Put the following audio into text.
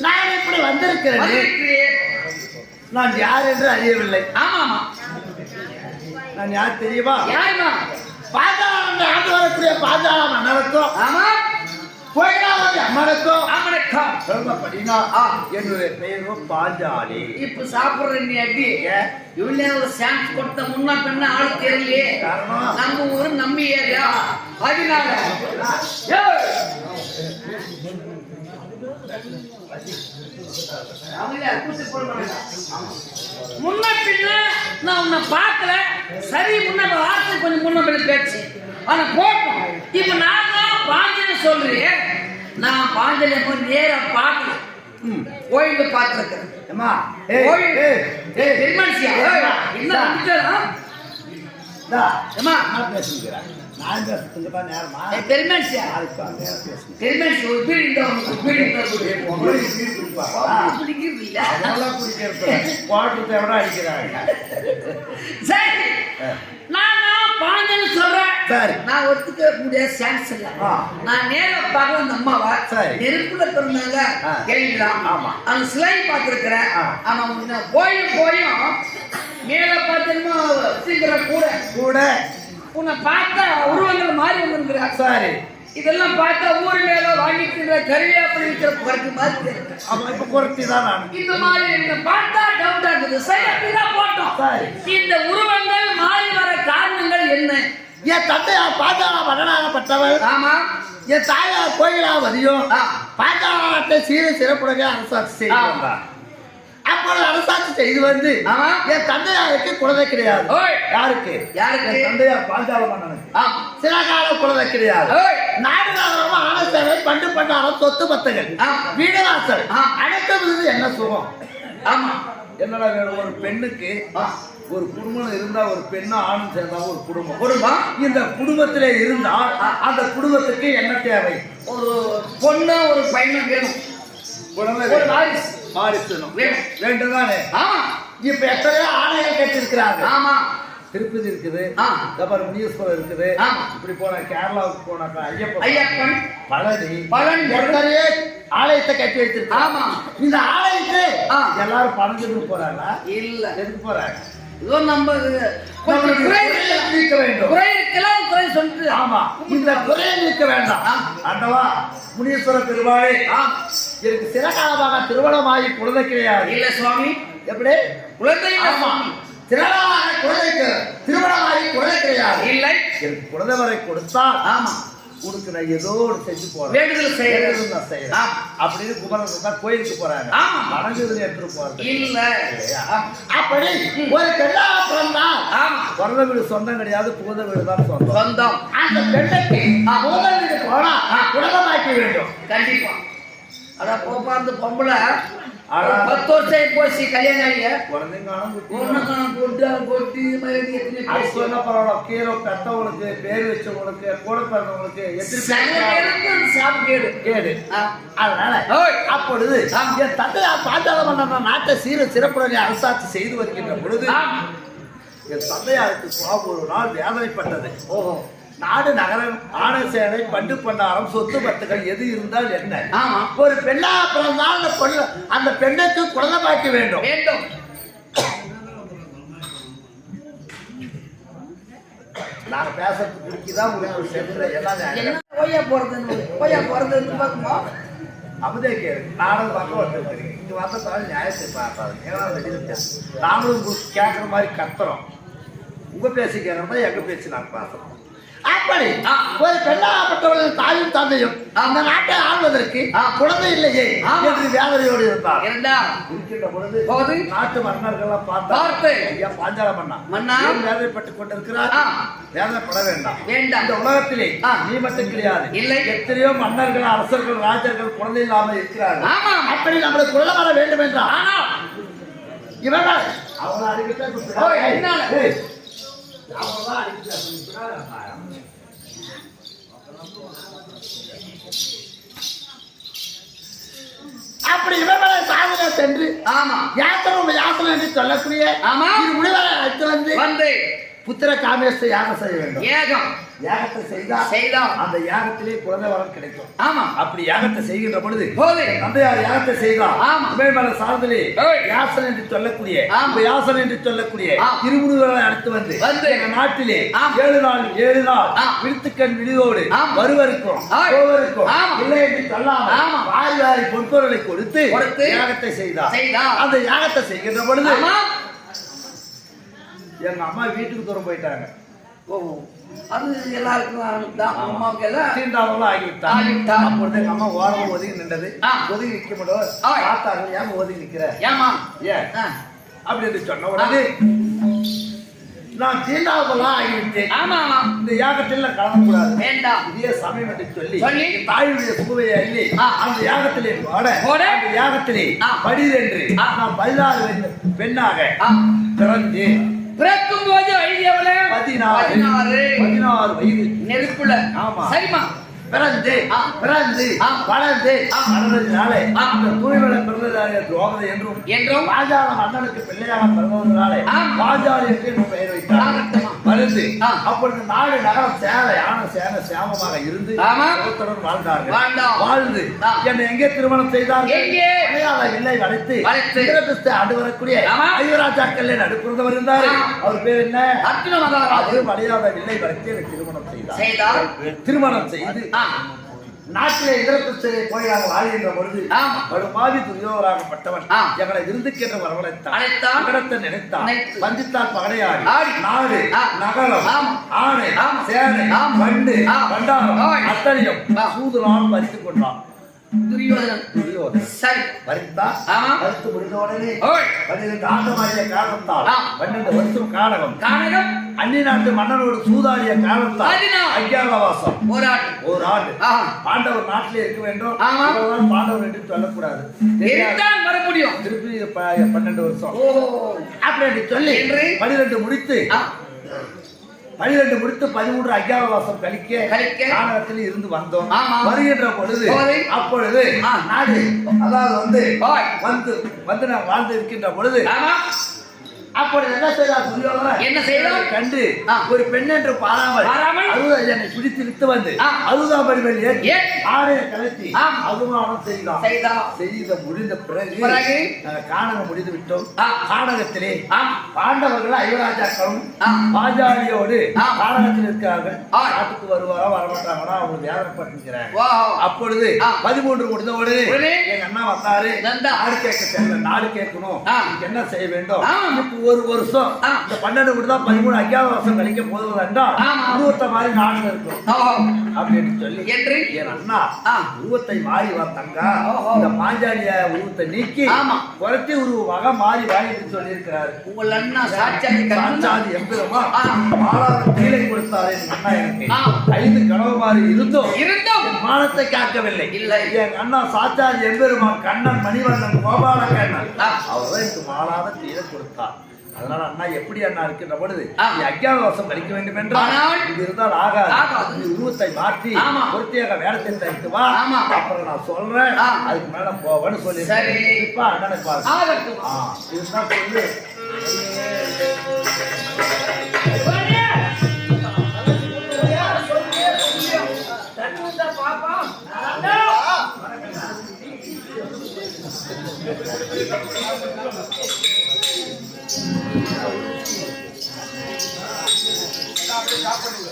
நான் இப்படி வந்திருக்கிறேன். நான் யார் என்று அறியவில்லை. ஆமா ஆமா நான் யார் தெரியுமா? யாருமா? பாதாளம் ஆண்டு வரக்கூடிய பாதாளம் அண்ணனுக்கும் ஆமா. கோயிலாவதி அம்மனுக்கும் ஆமனக்கம் சொல்றபடினா ஆ. என்னுடைய பெயரும் பாஞ்சாலி. இப்ப சாப்பிடுற நீ அடி ஏன்? இவ்வளவு ஒரு சான்ஸ் கொடுத்த முன்ன பின்ன ஆள் தெரியலையே? நம்ம ஊரு நம்பி ஏரியா. அதனால முன்ன பின்ன நான் உன்னை பார்க்கல. சரி முன்ன வார்த்தை கொஞ்சம் முன்ன பேச்சு. ஆனா போட்டோம் இப்ப நான் தான் பாஞ்சலி சொல்றேன். நான் பாஞ்சலி போய் நேரா பார்க்கல. கோயில. பார்த்திருக்கேன் என்ன பேசுகிறேன் நான் பேசுறதுக்கு தான் நேரமா பேசுகிறேன் பெருமாள்சி, ஒரு பீடி இந்தா உனக்கு, ஒரு பீடி இந்தா கொடு. உங்களுக்கு பீடி கொடுப்பாங்களா? உனக்கு பிடிக்கிறது இல்ல? அதெல்லாம் குடிக்கிறது பாட்டு தேவடா அடிக்கிறாங்க சரி, நான் பாஞ்சன்னு சொல்றேன். சரி. நான் ஒத்துக்க முடியாத இல்ல. நான் நேரா பார்க்கல அந்த அம்மாவை. நெருப்புல பிறந்தாங்க. கேள்விதான். ஆமா. அந்த சிலை பார்த்திருக்கிறேன். உன்னை போயும் போயும் மேல வச்சிருக்கிற கூட கூட உன்னை பார்த்தா உருவங்கள் மாறி வந்திருக்கிற சரி. இதெல்லாம் பார்த்தா ஊர் மேல வாங்கிட்டு கருவியாப்படி இருக்கிற குறைக்கு மாதிரி. அப்ப இப்ப குறைச்சி தான் நான். இந்த மாதிரி இந்த பார்த்தா டவுட்டா இருக்குது. சரி அப்படிதான் போட்டோம். சரி. இந்த உருவங்கள் மாறி வர காரணங்கள் என்ன? என் தந்தையார் பாதாள மன்னனாகப்பட்டவர் ஆமா. என் தாயார் கோயிலாவதியும் ஆ. பாதாளத்தை சீர சிறப்புடைய அரசாட்சி அரசாட்சி செய்து வந்து. என் தந்தையாருக்கு குழந்தை கிடையாது. யாருக்கு? யாருக்கு? தந்தையார் பாஞ்சால மன்னனுக்கு சில காலம் குழந்தை கிடையாது. ஓய். நாடு நகரம் ஆனந்தவை பண்டு பண்டாரம் சொத்து பத்துகள் ஆ. வீடு வாசல் ஆ. அனைத்தும் என்ன சுகம்? ஆமா. என்னடா வேணும்? ஒரு பெண்ணுக்கு. ஒரு குடும்பம் இருந்தா ஒரு பெண்ணும் ஆணும் சேர்ந்தா ஒரு குடும்பம். குடும்பம்? இந்த குடும்பத்திலே இருந்தால் அந்த குடும்பத்துக்கு என்ன தேவை? ஒரு பொண்ணு ஒரு பையனும் வேணும். ஒரு வாரிசு. வேணும். வேண்டுதானே ஆமா இப்ப எத்தனையோ ஆணைகள் கேட்டிருக்கிறாங்க ஆமா. திருப்பதி இருக்குது. அப்புறம் முனீஸ்வரம் இருக்குது. இப்படி போனா கேரளாவுக்கு போனாக்கா ஐயப்பன். ஐயப்பன். பழனி. பழனி. எத்தனையோ ஆலயத்தை கட்டி வச்சிருக்காங்க ஆமா. இந்த ஆலயத்தை. எல்லாரும் பணத்துக்கு போறாங்களா? இல்ல. எதுக்கு போறாங்க? இதோ நம்ம கொஞ்சம் குறை நீக்க வேண்டும். குறை இருக்கலாம் குறை சொல்லிட்டு ஆமா இந்த குறையை நீக்க வேண்டாம். ஆண்டவா முனீஸ்வர ஆ. எனக்கு சில காலமாக திருமணமாகி குழந்தை கிடையாது. இல்ல சுவாமி. எப்படி? குழந்தை ஆமா. திருமணமாக குழந்தைக்கு திருமணமாகி குழந்தை கிடையாது. இல்லை. எனக்கு குழந்தை வரை கொடுத்தால் ஆமா. உனக்கு நான் ஏதோ ஒரு செஞ்சு போறேன். வேண்டுதல் செய்யறது நான் செய்யறேன். அப்படின்னு குமரன் தான் கோயிலுக்கு போறாங்க. வணங்குதல் எடுத்துட்டு போறது. இல்ல? அப்படி ஒரு பெண்ணா பிறந்தால் பிறந்த வீடு சொந்தம் கிடையாது புகுந்த வீடு தான் சொந்தம். சொந்தம். அந்த பெண்ணுக்கு புகுந்த வீடு போனா குணமாக்க வேண்டும். கண்டிப்பா. அட போப்பா அந்த பொம்பளை பத்து வருஷம் போச்சு கல்யாணம் ஆகி குழந்தைங்களும் ஒண்ணுக்கான கொட்டு கொட்டி மறுபடியும் எத்தனை அது பேசி. சொன்ன பரவாயில்ல. கீரை பெத்தவங்களுக்கு பேர் வச்சவங்களுக்கு கூட பிறந்தவங்களுக்கு எத்தனை சாப்பு கேடு. கேடு. அதனால. அப்பொழுது என் தந்தையார் பாஞ்சால மன்னன் நாட்டை சீர சிறப்புடனே அரசாட்சி செய்து வருகின்ற பொழுது. என் தந்தையாருக்கு ஒரு நாள் வேதனைப்பட்டது. ஓஹோ. நாடு நகரம் ஆன சேனை பண்டு பண்டாரம் சொத்து பத்துகள் எது இருந்தால் என்ன? ஆமா. ஒரு பெண்ணா பிறந்தால் அந்த பொண்ணு அந்த பெண்ணுக்கு குழந்தை பாய்க்க வேண்டும். வேண்டும். நாங்க பேசுறது பிடிக்குதான் உங்களுக்கு சென்று எல்லாம் ஓய்யா போறதுன்னு ஓய்யா போறதுன்னு பார்க்குமா? அமுதே கேளு. நானும் பக்கம் வந்துருக்கேன் இங்க வந்த தவிர நியாயத்தை பார்த்தாது ஏன்னா வெளியில உங்களுக்கு கேட்குற மாதிரி கத்துறோம். உங்க பேசி கேட்கறதா எங்க பேச்சு நான் பேசுறோம் அப்படி. ஒரு பெண்ணாகப்பட்டவர்கள் தாயும் தந்தையும் அந்த நாட்டை ஆள்வதற்கு. குழந்தை இல்லையே. என்று வேதனையோடு இருந்தார் இரண்டா இருக்கின்ற பொழுது போது நாட்டு மன்னர்கள்லாம் பார்த்தா. ஐயா பாஞ்சால மன்னா மன்னா. வேதனைப்பட்டுக் கொண்டிருக்கிறார். வேதனைப்பட வேண்டாம் வேண்டாம் இந்த உலகத்திலே. நீ மட்டும் கிடையாது இல்லை. எத்தனையோ மன்னர்கள் அரசர்கள் ராஜர்கள் குழந்தை இல்லாமல் இருக்கிறார்கள் ஆமா. அப்படி நம்மளுக்கு குழந்தை வர வேண்டும் என்றால் ஆனா இவர்கள் ஓய், என்னால? அவங்களாம் அடிக்கிட்டே அப்படி இவர்களை சாதனை சென்று ஆமா. யாத்திரம் யாத்திரை என்று சொல்லக்கூடிய ஆமா. இரு முடிவரை வந்து புத்திர காமேஸ்வர யாகம் செய்ய வேண்டும். ஏகம். யாகத்தை செய்தா செய்தான் அந்த யாகத்திலே குழந்தை வரம் கிடைக்கும் ஆமா அப்படி யாகத்தை செய்கின்ற பொழுது போது தந்தையார் யாகத்தை செய்தார் ஆமா. சார்பிலே ஏய். யாசன் என்று சொல்லக்கூடிய ஆமா. யாசன் என்று சொல்லக்கூடிய ஆ. இருமுருகளை அடுத்து வந்து வந்து. எங்க நாட்டிலே. ஏழு நாள் ஏழு நாள். விழுத்துக்கண் விழுதோடு. வருவருக்கும். போவருக்கும் ஆமா. இல்லை என்று சொல்லாமல் ஆமா. வாரி வாரி பொற்பொருளை கொடுத்து கொடுத்து. யாகத்தை செய்தார் செய்தார். அந்த யாகத்தை செய்கின்ற பொழுது எங்க அம்மா வீட்டுக்கு தூரம் போயிட்டாங்க ஓ அது எல்லாருக்கும் தான் அம்மாவுக்கு எல்லாம் தீண்டாமலாம். அப்பொழுது எங்க அம்மா ஓரமா ஒதுங்கி நின்றது. ஒதுங்கி நிக்க முடியும். பார்த்தாங்க ஏன் ஒதுங்கி நிக்கிற ஏமா ஏன் ஆ. அப்படி என்று சொன்ன உடனே நான் தீண்டாமலாம் ஆகிவிட்டேன் ஆமா ஆமா இந்த யாகத்தில் நான் கலந்துக்கூடாது வேண்டாம் இதே சமயம் என்று சொல்லி சொல்லி. தாயுடைய சுகுவையை அள்ளி. அந்த யாகத்திலே பாட போட. அந்த யாகத்திலே. படிதென்று. நான் பதினாறு பெண்ணாக. பிறந்து பிறக்கும் போது எவ்வளவு பதினாறு. பதினாறு வயது. நெருப்புல. ஆமா. சரிம்மா பிறந்து. பிறந்து. வளர்ந்து. வளர்ந்ததினாலே. அந்த தூய்மலை பிறந்ததாலே துரோகதை என்றும் என்றும் பாஜால மன்னனுக்கு பிள்ளையாக பிறந்ததினாலே. பாஜாலி என்று பெயர் வைத்தார். மருந்து. அப்பொழுது நாடு நகரம் சேர யான சேன சேமமாக இருந்து வாழ்ந்தார்கள். வாழ்ந்து. என்னை எங்கே திருமணம் செய்தார்கள் எங்கே? மலையாள வில்லை வளைத்து வளைத்து. ஆண்டு வரக்கூடிய. ஐயராஜாக்கள் நடுப்புறவர் இருந்தார். அவர் பேர் என்ன அர்ஜுன மகாராஜ் அது மலையாள வில்லை வளைத்து எனக்கு திருமணம் செய்தார் செய்தார் திருமணம் செய்து. நாட்டிலே போய் நாங்கள் வாழ்கின்ற பொழுது. படுமாவி துரியோகராகப்பட்டவன். எங்களை விருந்துக்கென்று வரவழைத்தான் அழைத்தான். நினைத்தான் நினைத்து. பஞ்சித்தால் பகடையாடி. நாடு. நகரம். ஆணை ஆமா. சேனை. வண்டு ஆய். அத்தனையும். சூதுனால் பறித்துக் கொண்டான் துரியோதனன் துரியோதன் சரி ஆமா. பறித்து முடிந்த உடனே காரணத்தால். பன்னெண்டு வருஷம் காலகம் கானகம் அந்நிய நாட்டு மன்னனோடு சூதாடிய காலத்தால் பதினாறு. அஜ்ஞாதவாசம் போராட்டம் ஒரு ஆண்டு. பாண்டவர் நாட்டிலே இருக்க வேண்டும் ஆமா. பாண்டவர் என்று சொல்லக்கூடாது வர முடியும் திருப்பி பன்னெண்டு வருஷம் அப்படி சொல்லி? பனிரெண்டு முடித்து. பனிரெண்டு முடித்து பதிமூன்று அஜ்ஞாதவாசம் கழிக்க கழிக்க. கானகத்தில் இருந்து வந்தோம் ஆமா. வருகின்ற பொழுது. அப்பொழுது. நாடு அதாவது வந்து. வந்து வந்து நான் வாழ்ந்து இருக்கின்ற பொழுது அப்பொழுது என்ன செய்தார்? என்ன செய்தார்? கண்டு. ஒரு பெண் என்று பாராமல் பாராமல்? என்னை பிடித்து வந்து. அதுதான் ஏற்றி. ஆடையை கலத்தி ஆ. அதுமானம் செய்தான் செய்தா செய்த முடிந்த பிறகு பிறகு? நாங்கள் காணகம் முடிந்து விட்டோம். காணகத்திலே. பாண்டவர்கள் ஐவராஜாக்களும். பாஜாலியோடு. காணகத்தில் இருக்கிறார்கள். நாட்டுக்கு வருவாரா வரமாட்டாங்களா அவங்க வேதனைப்பட்டிருக்கிறாங்க அப்பொழுது. பதிமூன்று முடிந்த உடனே? எங்க அண்ணா வந்தாரு வந்தா. நாடு கேட்க செல்ல நாடு கேட்கணும் என்ன செய்ய வேண்டும் ஒரு வருஷம். இந்த பன்னெண்டு கூட தான் பதிமூணு அஞ்சாவது வருஷம் கழிக்க போதும் என்றால். உருவத்தை மாதிரி நாடு இருக்கும் அப்படின்னு சொல்லி என்று? என் அண்ணா. உருவத்தை மாறி வா தங்கா ஓஹோ. இந்த பாஞ்சாலிய உருவத்தை நீக்கி. குறைச்சி உருவமாக மாறி வாங்கிட்டு சொல்லி இருக்கிறாரு உங்கள் அண்ணா சாட்சாதி சாட்சாதி எம்பெருமா. ஆளாத கீழே கொடுத்தாரு என் அண்ணா எனக்கு. ஐந்து கனவு மாறி இருந்தும் இருந்தும் மானத்தை காக்கவில்லை இல்லை. என் அண்ணா சாச்சாரி எம்பெருமான் கண்ணன் மணிவண்ணன் கோபால கண்ணன் ஆ. அவர் தான் எனக்கு மாறாத தீர கொடுத்தார் அதனால அண்ணா எப்படி அண்ணா இருக்கின்ற பொழுது. நீ அஞ்ஞான வருஷம் கழிக்க வேண்டும் என்றால் இது இருந்தால் ஆகாது. நீ உருவத்தை மாற்றி. பொருத்தியாக வேடத்தை தரித்து வா. அப்புறம் நான் சொல்றேன். அதுக்கு மேல போவேன்னு சொல்லி. இப்ப அண்ணனை பாரு ஆகட்டும் ஆ, இதுதான் சொல்லு பாப்பா காப்பாடுங்க